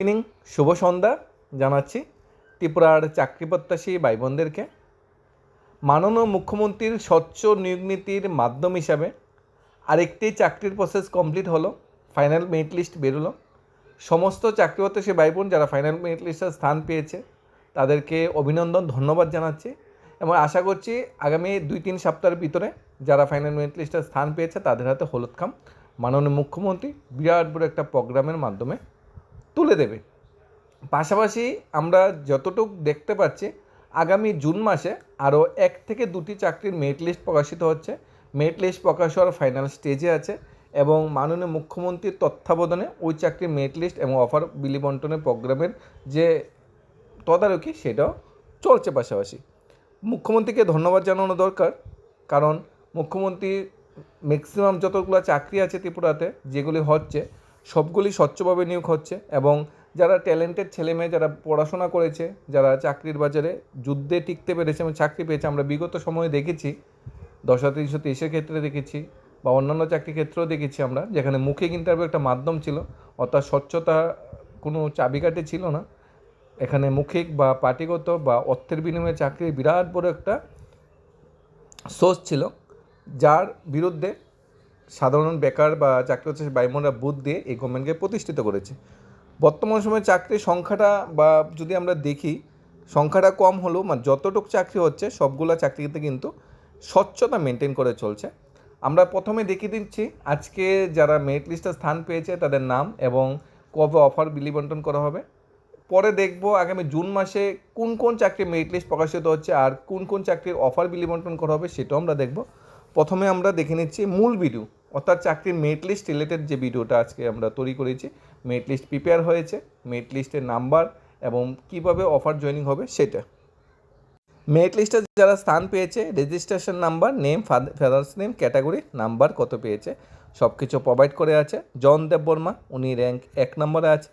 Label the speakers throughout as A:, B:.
A: Evening শুভ সন্ধ্যা জানাচ্ছি ত্রিপুরার চাকরি প্রত্যাশী ভাই বোনদেরকে মাননীয় মুখ্যমন্ত্রীর স্বচ্ছ নিয়োগ নীতির মাধ্যম হিসাবে আরেকটি চাকরির প্রসেস কমপ্লিট হলো ফাইনাল মেরিট লিস্ট বেরোলো। সমস্ত চাকরি প্রত্যাশী ভাই বোন যারা ফাইনাল মেরিট লিস্টে স্থান পেয়েছে, তাদেরকে অভিনন্দন, ধন্যবাদ জানাচ্ছি এবং আশা করছি আগামী দুই তিন সপ্তাহের ভিতরে যারা ফাইনাল মেরিট লিস্টে স্থান পেয়েছে, তাদের হাতে হলুদ খাম। মাননীয় মুখ্যমন্ত্রী, বিরাট বড় একটা প্রোগ্রামের মাধ্যমে তুলে দেবে। পাশাপাশি আমরা যতটুকু দেখতে পাচ্ছি, আগামী জুন মাসে আরও এক থেকে দুটি চাকরির মেরিট লিস্ট প্রকাশিত হচ্ছে। মেরিট লিস্ট প্রকাশ হওয়ার ফাইনাল স্টেজে আছে এবং মাননীয় মুখ্যমন্ত্রীর তত্ত্বাবধানে ওই চাকরির মেরিট লিস্ট এবং অফার বিলি বন্টনের প্রোগ্রামের যে তদারকি, সেটাও চলছে পাশাপাশি। মুখ্যমন্ত্রীকে ধন্যবাদ জানানো দরকার, কারণ মুখ্যমন্ত্রী ম্যাক্সিমাম যতগুলো চাকরি আছে ত্রিপুরাতে, যেগুলি হচ্ছে সবগুলি স্বচ্ছভাবে নিয়োগ হচ্ছে এবং যারা ট্যালেন্টেড ছেলেমেয়ে যারা পড়াশোনা করেছে, যারা চাকরির বাজারে যুদ্ধে টিকতে পেরেছে এবং চাকরি পেয়েছে, আমরা বিগত সময়ে দেখেছি, দশ তিনশো তেইশের ক্ষেত্রে দেখেছি বা অন্যান্য চাকরির ক্ষেত্রেও দেখেছি আমরা, যেখানে মুখে ইন্টারভিউ একটা মাধ্যম ছিল, অর্থাৎ স্বচ্ছতা কোনো চাবিকাঠি ছিল না। এখানে মুখিক বা পার্টিগত বা অর্থের বিনিময়ে চাকরির বিরাট বড় একটা সোর্স ছিল, যার বিরুদ্ধে সাধারণ বেকার বা চাকরি হচ্ছে বাইমনরা বুথ দিয়ে এই গভর্নমেন্টকে প্রতিষ্ঠিত করেছে। বর্তমান সময়ে চাকরির সংখ্যাটা বা যদি আমরা দেখি, সংখ্যাটা কম হলেও মানে যতটুকু চাকরি হচ্ছে, সবগুলো চাকরিতে কিন্তু স্বচ্ছতা মেনটেন করে চলছে। আমরা প্রথমে দেখিয়ে দিচ্ছি, আজকে যারা মেরিট লিস্টে স্থান পেয়েছে তাদের নাম এবং কবে অফার বিলি বন্টন করা হবে। পরে দেখব আগামী জুন মাসে কোন কোন চাকরির মেরিট লিস্ট প্রকাশিত হচ্ছে আর কোন কোন চাকরির অফার বিলি বন্টন করা হবে সেটাও আমরা দেখব। প্রথমে আমরা দেখে নিচ্ছি মূল ভিডিও অর্থাৎ চাকরির মেরিট লিস্ট রিলেটেড যে ভিডিওটা আজকে আমরা তৈরি করেছি মেরিট লিস্ট প্রিপেয়ার হয়েছে মেট লিস্টের নাম্বার এবং কীভাবে অফার জয়েনিং হবে সেটা। মেরিট লিস্টে যারা স্থান পেয়েছে registration number name father's name category number কত পেয়েছে সব কিছু প্রোভাইড করে আছে। জন দেব বর্মা, উনি র্যাঙ্ক এক নম্বরে আছে।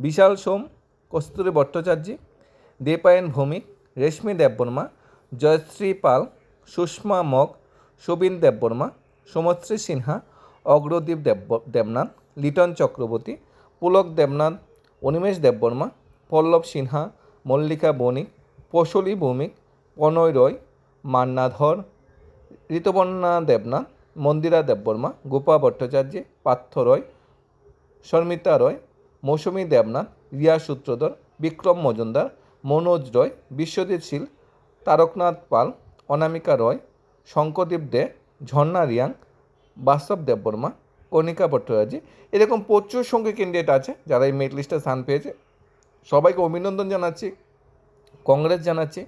A: বিশাল সোম, কস্তুরী ভট্টাচার্য দেপায়ন ভৌমিক, রেশমি দেববর্মা জয়শ্রী পাল, সুষমা মগ সুবিন দেববর্মা সোমশ্রী সিনহা, অগ্রদীপ দেব দেবনাথ, লিটন চক্রবর্তী, পুলক দেবনাথ, অনিমেষ দেববর্মা, পল্লব সিনহা, মল্লিকা বণিক পশলী ভৌমিক, প্রণয় রয়, মান্না ধর ঋতুপর্ণা দেবনাথ, মন্দিরা দেববর্মা, গোপা ভট্টাচার্য, পার্থ রয়, শর্মিতা রয়, মৌসুমী দেবনাথ, রিয়া সূত্রধর, বিক্রম মজুমদার, মনোজ রয়, বিশ্বজিৎ শীল, তারকনাথ পাল, অনামিকা রয় শঙ্করদীপ দে, ঝর্ণা রিয়াং, বাস্তব দেববর্মা কণিকা ভট্টাচার্য। এরকম প্রচুর সংখ্যক ক্যান্ডিডেট আছে, যারা এই মেরিট লিস্টে স্থান পেয়েছে। সবাইকে অভিনন্দন জানাচ্ছি কংগ্রেস জানাচ্ছি।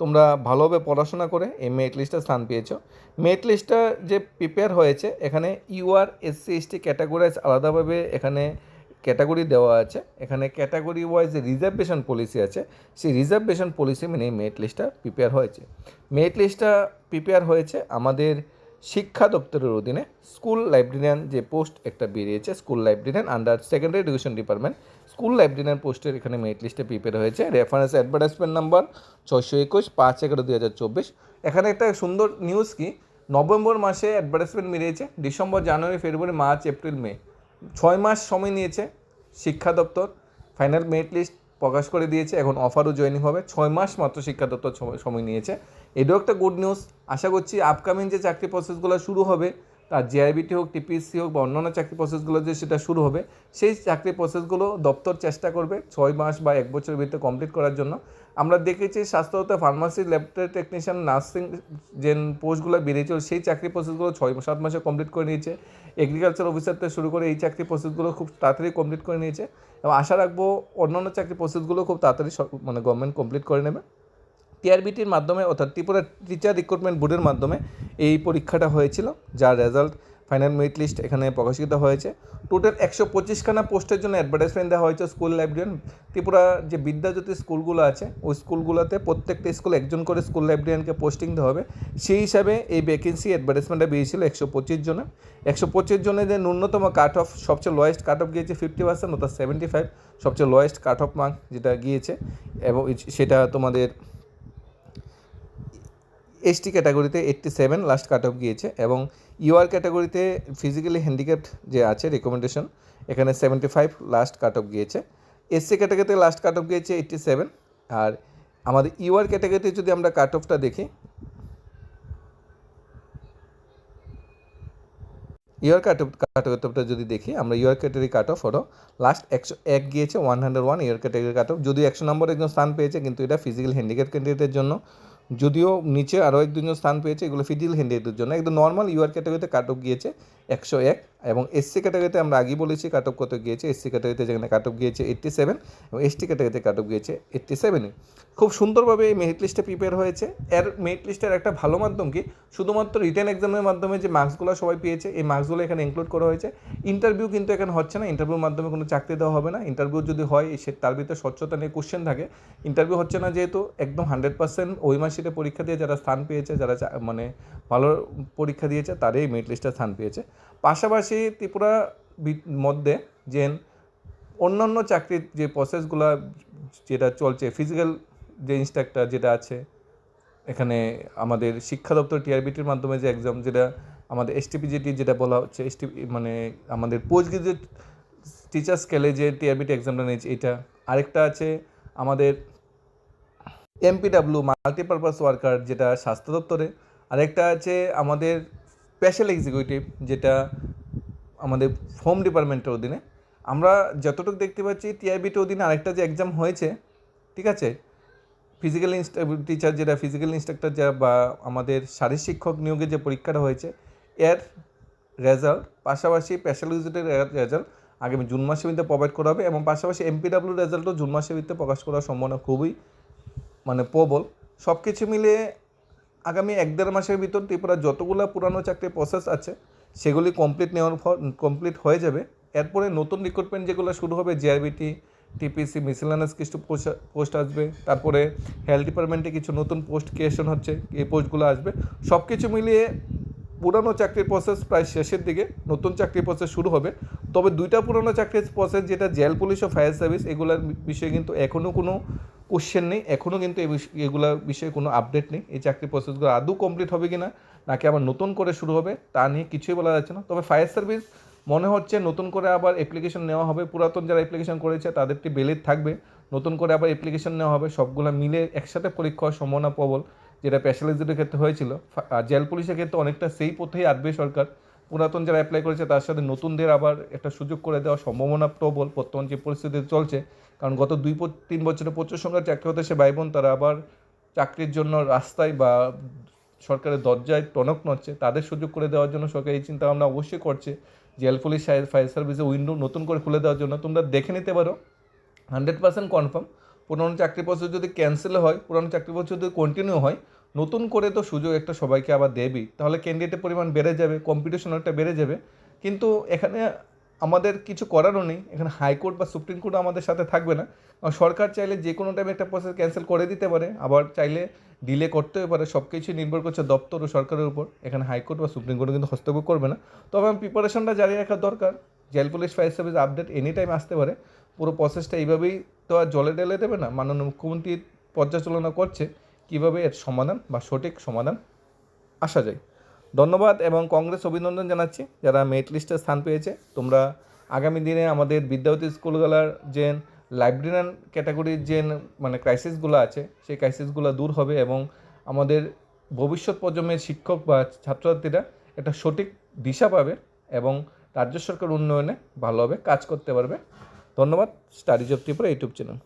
A: তোমরা ভালোভাবে পড়াশোনা করে এই মেরিট লিস্টে স্থান পেয়েছ। মেরিট লিস্টটা যে প্রিপেয়ার হয়েছে, এখানে ইউআর এসসি এসটি ক্যাটাগরাইজ আলাদাভাবে এখানে ক্যাটাগরি দেওয়া আছে। এখানে ক্যাটাগরি ওয়াইজ রিজার্ভেশন পলিসি আছে, সেই রিজার্ভেশন পলিসি মেনে মেরিট লিস্টটা প্রিপেয়ার হয়েছে। মেরিট লিস্টটা প্রিপেয়ার হয়েছে আমাদের শিক্ষা দপ্তরের অধীনে স্কুল লাইব্রেরিয়ান যে পোস্ট একটা বেরিয়েছে, school librarian under secondary education department school librarian পোস্টের এখানে মেরিট লিস্টে প্রিপেয়ার হয়েছে। রেফারেন্স অ্যাডভার্টাইজমেন্ট নাম্বার ছয়শো একুশ, পাঁচ এগারো দুই হাজার চব্বিশ। এখানে একটা সুন্দর নিউজ কি? নভেম্বর মাসে অ্যাডভার্টাইজমেন্ট বেরিয়েছে, December, January, February, March, April, May. ছয় মাস সময় নিয়েছে শিক্ষা দপ্তর, ফাইনাল মেরিট লিস্ট প্রকাশ করে দিয়েছে, এখন অফারও জয়েনিং হবে। ছয় মাস মাত্র শিক্ষা দপ্তর সময়- নিয়েছে। এটাও একটা গুড নিউজ আশা করছি আপকামিং যে চাকরি প্রসেসগুলো শুরু হবে, তার জিআইবিটি হোক টিপিএসসি হোক বা অন্যান্য চাকরি প্রসেসগুলো যে সেটা শুরু হবে, সেই চাকরি প্রসেসগুলো দপ্তর চেষ্টা করবে ছয় মাস বা এক বছরের ভিতরে কমপ্লিট করার জন্য। আমরা দেখেছি স্বাস্থ্যতা ফার্মাসি ল্যাব টেকনিশিয়ান নার্সিং যে পোস্টগুলো বেরিয়েছিল সেই চাকরি প্রসেসগুলো ছয়, সাত মাসে কমপ্লিট করে নিয়েছে। এগ্রিকালচার অফিসার থেকে শুরু করে এই চাকরি প্রসেসগুলো খুব তাড়াতাড়ি কমপ্লিট করে নিয়েছে। এবং আশা রাখব অন্যান্য চাকরি প্রসেসগুলো খুব তাড়াতাড়ি মানে গভর্নমেন্ট কমপ্লিট করে নেবে। টিআরবিটির মাধ্যমে অর্থাৎ ত্রিপুরা টিচার রিক্রুটমেন্ট বোর্ডের মাধ্যমে এই পরীক্ষাটা হয়েছিল, যার রেজাল্ট ফাইনাল মেরিট লিস্ট এখানে প্রকাশিত হয়েছে। টোটাল একশো পঁচিশখানা পোস্টের জন্য অ্যাডভার্টাইজমেন্ট দেওয়া হয়েছে স্কুল লাইব্রেরিয়ান ত্রিপুরা যে বিদ্যাজ্যোতি স্কুলগুলো আছে, ওই স্কুলগুলোতে প্রত্যেকটা স্কুল একজন করে স্কুল লাইব্রেরিয়ানকে পোস্টিং দেওয়া হবে। সেই হিসাবে এই ভ্যাকেন্সি অ্যাডভার্টাইজমেন্টটা বেরিয়েছিল একশো পঁচিশ জনের। একশো পঁচিশ জনের যে ন্যূনতম কাট অফ সবচেয়ে লোয়েস্ট কাট অফ গিয়েছে ফিফটি পার্সেন্ট অর্থাৎ সেভেন্টি ফাইভ সবচেয়ে লোয়েস্ট কাট অফ মার্ক যেটা গিয়েছে। এবং সেটা তোমাদের এসটি ক্যাটাগরিতে eighty seven last cut off গিয়েছে এবং ইউআর ক্যাটাগরিতে ফিজিক্যালি হ্যান্ডিক্যাপ্ট যে আছে রেকমেন্ডেশন এখানে seventy five last cut off গিয়েছে এসসি ক্যাটাগরিতে লাস্ট কাট অফ গিয়েছে এইট্টি সেভেন আর আমাদের ইউআর ক্যাটাগরিতে যদি আমরা কাট অফটা দেখি ইউআর কাট অফ কাট যদি দেখি, আমরা ইউআর ক্যাটাগরি কাট অফ হলো লাস্ট একশো এক গিয়েছে one hundred one UR category cut off যদিও একশো নম্বর একজন স্থান পেয়েছে, কিন্তু এটা ফিজিক্যাল হ্যান্ডিক্যাপ ক্যান্ডিডেটের জন্য যদিও নিচে আরও এক দুজন স্থান পেয়েছে, এগুলো ফিজিক্যাল হ্যান্ডিক্যাপের জন্য একদম নর্মাল ইউআর ক্যাটাগরিতে কাট গিয়েছে, একশো এক। এবং এসসি ক্যাটাগরিতে আমরা আগেই বলেছি কাট অফ কত গিয়েছে? এসসি ক্যাটাগরিতে যেখানে কাট অফ গিয়েছে এইট্টি সেভেন এবং এসটি ক্যাটাগরিতে কাট অফ গিয়েছে এইট্টি সেভেনে খুব সুন্দরভাবে এই মেরিট লিস্টটা প্রিপেয়ার হয়েছে। এর মেরিট লিস্টের একটা ভালো মাধ্যম কি? শুধুমাত্র রিটেন এক্সামের মাধ্যমে যে মার্কসগুলো সবাই পেয়েছে, এই মার্কসগুলো এখানে ইনক্লুড করা হয়েছে। ইন্টারভিউ কিন্তু এখানে হচ্ছে না। ইন্টারভিউর মাধ্যমে কোনো চাকরি দেওয়া হবে না। ইন্টারভিউ যদি হয়, সে তার ভিতরে স্বচ্ছতা নিয়ে কোশ্চেন থাকে। ইন্টারভিউ হচ্ছে না যেহেতু একদম হান্ড্রেড পার্সেন্ট ওই মাসিতে পরীক্ষা দিয়ে যারা স্থান পেয়েছে, যারা মানে ভালো পরীক্ষা দিয়েছে, তারাই মেরিট লিস্টে স্থান পেয়েছে। পাশাপাশি ত্রিপুরা মধ্যে, যে অন্যান্য চাকরির যে প্রসেসগুলো যেটা চলছে ফিজিক্যাল যে ইনস্ট্রাক্টর যেটা আছে, এখানে আমাদের শিক্ষা দপ্তর টিআরবিটির মাধ্যমে যে এক্সাম যেটা, আমাদের এসটিপিজিটি যেটা বলা হচ্ছে এসটি মানে আমাদের পোস্ট গ্রাজুয়েট টিচার স্কেলে যে টিআরবিটি এক্সামটা নিয়েছে, এটা আরেকটা আছে, আমাদের এমপিডাব্লিউ মাল্টিপারপাস ওয়ার্কার যেটা স্বাস্থ্য দপ্তরে, আরেকটা আছে আমাদের স্পেশাল এক্সিকিউটিভ যেটা আমাদের হোম ডিপার্টমেন্টের অধীনে। আমরা যতটুকু দেখতে পাচ্ছি টিআইবিটির অধীনে আরেকটা যে এক্সাম হয়েছে, ঠিক আছে? ফিজিক্যাল টিচার যেটা ফিজিক্যাল ইনস্ট্রাক্টর যা বা আমাদের শারীর শিক্ষক নিয়োগের যে পরীক্ষাটা হয়েছে, এর রেজাল্ট পাশাপাশি স্পেশাল রেজাল্ট আগামী জুন মাসের ভিতরে প্রোভাইড করা হবে এবং পাশাপাশি এমপিডাব্লিউ রেজাল্টও জুন মাসের ভিতরে প্রকাশ করার সম্ভাবনা খুবই মানে প্রবল। সব কিছু মিলিয়ে আগামী এক দেড় মাসের ভিতর ত্রিপুরা যতগুলো পুরানো চাকরির প্রসেস আছে সেগুলি কমপ্লিট নেওয়ার পর কমপ্লিট হয়ে যাবে। এরপরে নতুন রিক্রুটমেন্ট যেগুলো শুরু হবে জিআরবিটি টিপিসি মিসেলানাস কিছু পোস্ট আসবে। তারপরে হেলথ ডিপার্টমেন্টে কিছু নতুন পোস্ট ক্রিয়েশন হচ্ছে, এই পোস্টগুলো আসবে। সব কিছু মিলিয়ে পুরানো চাকরির প্রসেস প্রায় শেষের দিকে, নতুন চাকরির প্রসেস শুরু হবে। তবে দুইটা পুরানো চাকরির প্রসেস যেটা জেল পুলিশ ও ফায়ার সার্ভিস এগুলোর বিষয়ে কিন্তু এখনও কোনো কোশ্চেন নেই। এখনও কিন্তু এই এগুলোর বিষয়ে কোনো আপডেট নেই। এই চাকরির প্রসেসগুলো আদৌ কমপ্লিট হবে কি না নাকি আবার নতুন করে শুরু হবে, তা নিয়ে কিছুই বলা যাচ্ছে না। তবে ফায়ার সার্ভিস মনে হচ্ছে নতুন করে আবার অ্যাপ্লিকেশন নেওয়া হবে। পুরাতন যারা অ্যাপ্লিকেশন করেছে, তাদেরটি বেলিড থাকবে। নতুন করে আবার অ্যাপ্লিকেশন নেওয়া হবে। সবগুলো মিলে একসাথে পরীক্ষা হওয়ার সম্ভাবনা প্রবল, যেটা স্পেশালিস্টদের ক্ষেত্রে হয়েছিল। জেল পুলিশের ক্ষেত্রে অনেকটা সেই পথেই আসবে সরকার। পুরাতন যারা অ্যাপ্লাই করেছে, তার সাথে নতুনদের আবার একটা সুযোগ করে দেওয়ার সম্ভাবনা প্রবল। বর্তমান যে পরিস্থিতি চলছে, কারণ গত দুই তিন বছরে প্রচুর সংখ্যার চাকরি হতে সে ভাই বোন তারা আবার চাকরির জন্য রাস্তায় বা সরকারের দরজায় টনক নড়ছে। তাদের সুযোগ করে দেওয়ার জন্য সরকার এই চিন্তা ভাবনা অবশ্যই করছে। জেল পুলিশ ফায়ার সার্ভিসে উইন্ডো নতুন করে খুলে দেওয়ার জন্য। তোমরা দেখে নিতে পারো। হান্ড্রেড পার্সেন্ট কনফার্ম পুরনো চাকরি প্রসেস যদি ক্যান্সেল হয়, পুরনো চাকরি প্রসেস যদি কন্টিনিউ হয় নতুন করে তো সুযোগ একটা সবাইকে আবার দেবেই। তাহলে ক্যান্ডিডেটের পরিমাণ বেড়ে যাবে কম্পিটিশন একটা বেড়ে যাবে। কিন্তু এখানে আমাদের কিছু করারও নেই। এখানে হাইকোর্ট বা সুপ্রিম কোর্ট আমাদের সাথে থাকবে না। সরকার চাইলে যে কোনো টাইমে একটা প্রসেস ক্যান্সেল করে দিতে পারে, আবার চাইলে ডিলে করতেও পারে। সব কিছুই নির্ভর করছে দপ্তর ও সরকারের উপর। এখানে হাইকোর্ট বা সুপ্রিম কোর্ট কিন্তু হস্তক্ষেপ করবে না। তবে আমি প্রিপারেশনটা জারি রাখা দরকার। Jail police fire service update any time আসতে পারে। পুরো প্রসেসটা এইভাবেই তো আর জলে ঢেলে দেবে না। মাননীয় মুখ্যমন্ত্রী পর্যালোচনা করছে। কীভাবে এর সমাধান বা সঠিক সমাধান আসা যায়। ধন্যবাদ এবং কংগ্রেস অভিনন্দন জানাচ্ছি। যারা মেরিট লিস্টে স্থান পেয়েছে, তোমরা আগামী দিনে আমাদের বিদ্যাপতি স্কুলগুলার যে লাইব্রেরিয়ান ক্যাটাগরির যে মানে ক্রাইসিসগুলো আছে, সেই ক্রাইসিসগুলো দূর হবে এবং আমাদের ভবিষ্যৎ প্রজন্মের শিক্ষক বা ছাত্রছাত্রীরা একটা সঠিক দিশা পাবে এবং রাজ্য সরকার উন্নয়নে ভালোভাবে কাজ করতে পারবে। ধন্যবাদ। Studies of Tripura YouTube channel.